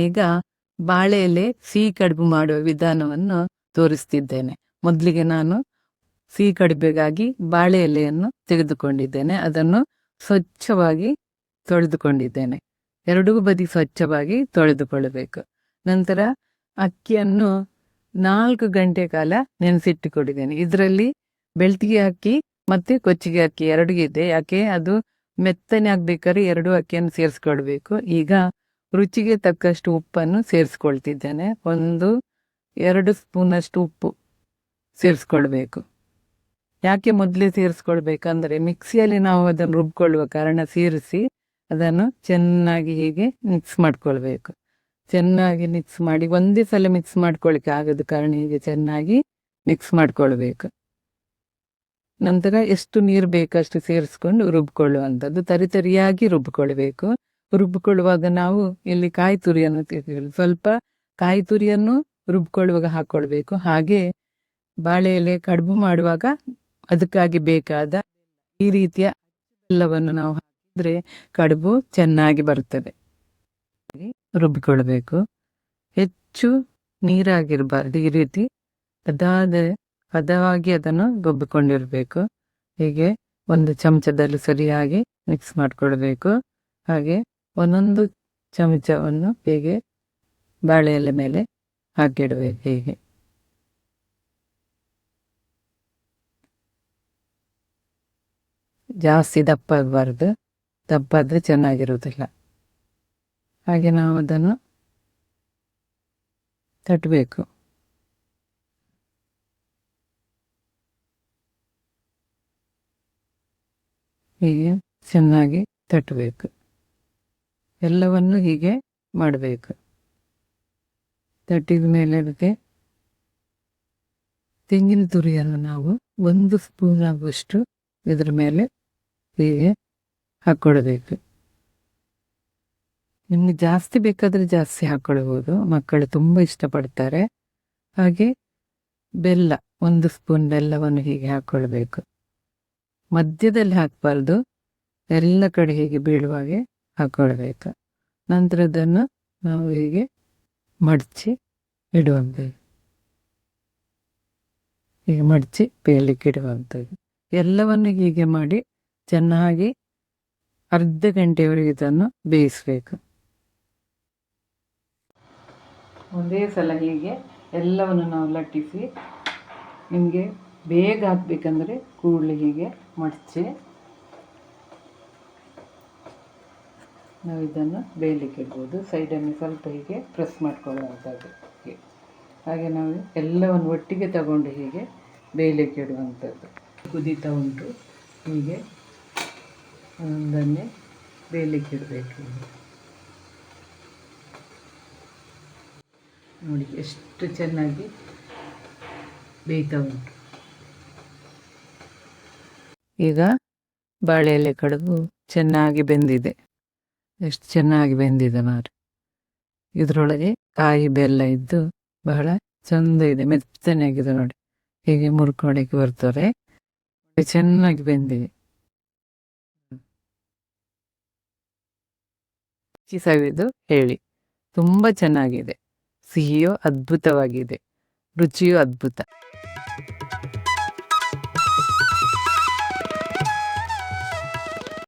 ಈಗ ಬಾಳೆ ಎಲೆ ಸಿಹಿ ಕಡುಬು ಮಾಡುವ ವಿಧಾನವನ್ನು ತೋರಿಸ್ತಿದ್ದೇನೆ. ಮೊದಲಿಗೆ ನಾನು ಸಿಹಿ ಕಡುಬಿಗಾಗಿ ಬಾಳೆ ಎಲೆಯನ್ನು ತೆಗೆದುಕೊಂಡಿದ್ದೇನೆ. ಅದನ್ನು ಸ್ವಚ್ಛವಾಗಿ ತೊಳೆದುಕೊಂಡಿದ್ದೇನೆ. ಎರಡೂ ಬದಿ ಸ್ವಚ್ಛವಾಗಿ ತೊಳೆದುಕೊಳ್ಳಬೇಕು. ನಂತರ ಅಕ್ಕಿಯನ್ನು ನಾಲ್ಕು ಗಂಟೆ ಕಾಲ ನೆನೆಸಿಟ್ಟುಕೊಂಡಿದ್ದೇನೆ. ಇದರಲ್ಲಿ ಬೆಳ್ತಿಗೆ ಅಕ್ಕಿ ಮತ್ತೆ ಕೊಚ್ಚಿಗೆ ಅಕ್ಕಿ ಎರಡು ಇದೆ. ಯಾಕೆ? ಅದು ಮೆತ್ತನೆ ಆಗ್ಬೇಕಾದ್ರೆ ಎರಡು ಅಕ್ಕಿಯನ್ನು ಸೇರಿಸ್ಕೊಳ್ಬೇಕು. ಈಗ ರುಚಿಗೆ ತಕ್ಕಷ್ಟು ಉಪ್ಪನ್ನು ಸೇರಿಸ್ಕೊಳ್ತಿದ್ದೇನೆ. ಒಂದು, ಎರಡು ಸ್ಪೂನಷ್ಟು ಉಪ್ಪು ಸೇರಿಸ್ಕೊಳ್ಬೇಕು. ಯಾಕೆ ಮೊದಲೇ ಸೇರಿಸ್ಕೊಳ್ಬೇಕಂದ್ರೆ ಮಿಕ್ಸಿಯಲ್ಲಿ ನಾವು ಅದನ್ನು ರುಬ್ಕೊಳ್ಳುವ ಕಾರಣ ಸೇರಿಸಿ ಅದನ್ನು ಚೆನ್ನಾಗಿ ಹೀಗೆ ಮಿಕ್ಸ್ ಮಾಡ್ಕೊಳ್ಬೇಕು. ಚೆನ್ನಾಗಿ ಮಿಕ್ಸ್ ಮಾಡಿ ಒಂದೇ ಸಲ ಮಿಕ್ಸ್ ಮಾಡ್ಕೊಳ್ಳಿಕ್ಕೆ ಆಗದ ಕಾರಣ ಹೀಗೆ ಚೆನ್ನಾಗಿ ಮಿಕ್ಸ್ ಮಾಡ್ಕೊಳ್ಬೇಕು. ನಂತರ ಎಷ್ಟು ನೀರು ಬೇಕಷ್ಟು ಸೇರಿಸ್ಕೊಂಡು ರುಬ್ಕೊಳ್ಳುವಂಥದ್ದು. ತರಿತರಿಯಾಗಿ ರುಬ್ಕೊಳ್ಬೇಕು. ರುಬ್ಕೊಳ್ಳುವಾಗ ನಾವು ಇಲ್ಲಿ ಕಾಯಿ ತುರಿಯನ್ನು ತೆಗೆದು ಸ್ವಲ್ಪ ಕಾಯಿ ತುರಿಯನ್ನು ರುಬ್ಕೊಳ್ಳುವಾಗ ಹಾಕ್ಕೊಳ್ಬೇಕು ಹಾಗೆ ಬಾಳೆ ಎಲೆ ಕಡುಬು ಮಾಡುವಾಗ ಅದಕ್ಕಾಗಿ ಬೇಕಾದ ಈ ರೀತಿಯ ಎಲ್ಲವನ್ನು ನಾವು ಹಾಕಿದ್ರೆ ಕಡುಬು ಚೆನ್ನಾಗಿ ಬರುತ್ತದೆ. ರುಬ್ಬಿಕೊಳ್ಬೇಕು ಹೆಚ್ಚು ನೀರಾಗಿರಬಾರ್ದು ಈ ರೀತಿ. ಅದಾದ ಹದವಾಗಿ ಅದನ್ನು ರುಬ್ಬಿಕೊಂಡಿರಬೇಕು. ಹೀಗೆ ಒಂದು ಚಮಚದಲ್ಲಿ ಸರಿಯಾಗಿ ಮಿಕ್ಸ್ ಮಾಡಿಕೊಳ್ಬೇಕು. ಹಾಗೆ ಒಂದೊಂದು ಚಮಚವನ್ನು ಹೀಗೆ ಬಾಳೆ ಮೇಲೆ ಹಾಕಿಡಬೇಕು ಹೀಗೆ. ಜಾಸ್ತಿ ದಪ್ಪ ಆಗಬಾರ್ದು. ದಪ್ಪ ಆದರೆ ಚೆನ್ನಾಗಿರುವುದಿಲ್ಲ. ಹಾಗೆ ನಾವು ಅದನ್ನು ತಟ್ಟಬೇಕು. ಹೀಗೆ ಚೆನ್ನಾಗಿ ತಟ್ಟಬೇಕು. ಎಲ್ಲವನ್ನು ಹೀಗೆ ಮಾಡಬೇಕು. ತಟ್ಟಿದ ಮೇಲೆ ಅದಕ್ಕೆ ತೆಂಗಿನ ತುರಿಯನ್ನು ನಾವು ಒಂದು ಸ್ಪೂನ್ ಆಗುವಷ್ಟು ಇದರ ಮೇಲೆ ಹೀಗೆ ಹಾಕ್ಕೊಳ್ಬೇಕು ನಿಮಗೆ ಜಾಸ್ತಿ ಬೇಕಾದರೆ ಜಾಸ್ತಿ ಹಾಕ್ಕೊಳ್ಬೋದು ಮಕ್ಕಳು ತುಂಬ ಇಷ್ಟಪಡ್ತಾರೆ. ಹಾಗೆ ಬೆಲ್ಲ, ಒಂದು ಸ್ಪೂನ್ ಬೆಲ್ಲವನ್ನು ಹೀಗೆ ಹಾಕ್ಕೊಳ್ಬೇಕು ಮಧ್ಯದಲ್ಲಿ ಹಾಕಬಾರ್ದು. ಎಲ್ಲ ಕಡೆ ಹೀಗೆ ಬೀಳುವ ಹಾಗೆ ಹಾಕ್ಕೊಳ್ಬೇಕು ನಂತರ ಅದನ್ನು ನಾವು ಹೀಗೆ ಮಡಚಿ ಇಡುವಂಥದ್ದು. ಹೀಗೆ ಮಡಚಿ ಬೇಯಲಿಕ್ಕೆ ಇಡುವಂಥದ್ದು. ಎಲ್ಲವನ್ನು ಹೀಗೆ ಮಾಡಿ ಚೆನ್ನಾಗಿ ಅರ್ಧ ಗಂಟೆಯವರೆಗೆ ಇದನ್ನು ಬೇಯಿಸಬೇಕು. ಒಂದೇ ಸಲ ಹೀಗೆ ಎಲ್ಲವನ್ನು ನಾವು ಲಟ್ಟಿಸಿ, ನಿಮಗೆ ಬೇಗ ಹಾಕ್ಬೇಕಂದ್ರೆ ಕೂಡಲೇ ಹೀಗೆ ಮಡಚಿ ನಾವು ಇದನ್ನು ಬೇಯಲಿಕ್ಕೆ ಇಡ್ಬೋದು. ಸೈಡನ್ನು ಸ್ವಲ್ಪ ಹೀಗೆ ಪ್ರೆಸ್ ಮಾಡ್ಕೊಳ್ಳುವಂಥದ್ದು ಹೀಗೆ ಹಾಗೆ ನಾವು ಎಲ್ಲವನ್ನು ಒಟ್ಟಿಗೆ ತಗೊಂಡು ಹೀಗೆ ಬೇಯಲಿಕ್ಕೆ ಇಡುವಂಥದ್ದು. ಕುದೀತಾ ಉಂಟು. ಹೀಗೆ ಒಂದನ್ನೇ ಬೇಯಲಿಕ್ಕೆ ಇಡಬೇಕು. ನೋಡಿ ಎಷ್ಟು ಚೆನ್ನಾಗಿ ಬೇಯ್ತಾ ಉಂಟು. ಈಗ ಬಾಳೆ ಎಲೆ ಕಡುಬು ಚೆನ್ನಾಗಿ ಬೆಂದಿದೆ. ಎಷ್ಟು ಚೆನ್ನಾಗಿ ಬೆಂದಿದೆ ಮಾರು ಇದರೊಳಗೆ ಕಾಯಿ ಬೆಲ್ಲ ಇದ್ದು ಬಹಳ ಚಂದ ಇದೆ ಮೆತ್ತನೆ ಆಗಿದೆ ನೋಡಿ. ಹೀಗೆ ಮುರ್ಕೊಳಕ್ಕೆ ಬರ್ತಾರೆ ಚೆನ್ನಾಗಿ ಬೆಂದಿದೆ. ಸವಿದು ಹೇಳಿ. ತುಂಬ ಚೆನ್ನಾಗಿದೆ. ಸಿಹಿಯು ಅದ್ಭುತವಾಗಿದೆ. ರುಚಿಯೂ ಅದ್ಭುತ.